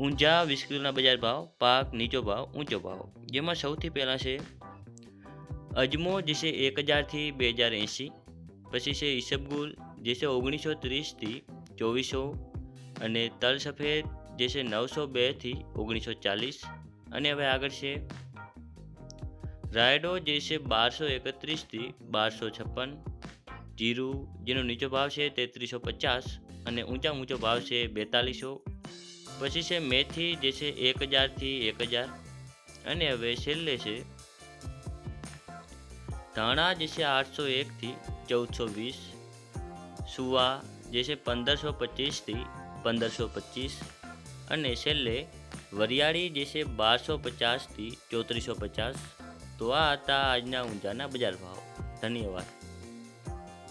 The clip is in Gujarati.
ઊંઝા વિસ્કીલના બજાર ભાવ, પાક, નીચો ભાવ, ઊંચો ભાવ. જેમાં સૌથી પહેલાં છે અજમો, જે છે એક હજારથી બે હજાર એંસી પછી છે ઈસબગુલ, જે છે ઓગણીસો ત્રીસથી ચોવીસો. અને તલ સફેદ, જે છે નવસો બેથી ઓગણીસો ચાલીસ. અને હવે આગળ છે રાયડો, જે છે બારસો એકત્રીસથી બારસો છપ્પન. જીરું, જેનો નીચો ભાવ છે તેત્રીસો પચાસ. અને ઊંચા ઊંચો ભાવ છે બેતાલીસો. પછી છે મેથી જે છે એક હજારથી એક હજાર. અને હવે છેલ્લે છે ધાણા જે છે આઠસો એકથી ચૌદસો વીસ. સુવા જે છે પંદરસો પચીસથી પંદરસો પચીસ. અને છેલ્લે વરિયાળી જે છે બારસો પચાસથી ચોત્રીસો પચાસ. તો આ હતા આજના ઊંઝાના બજાર ભાવ. ધન્યવાદ.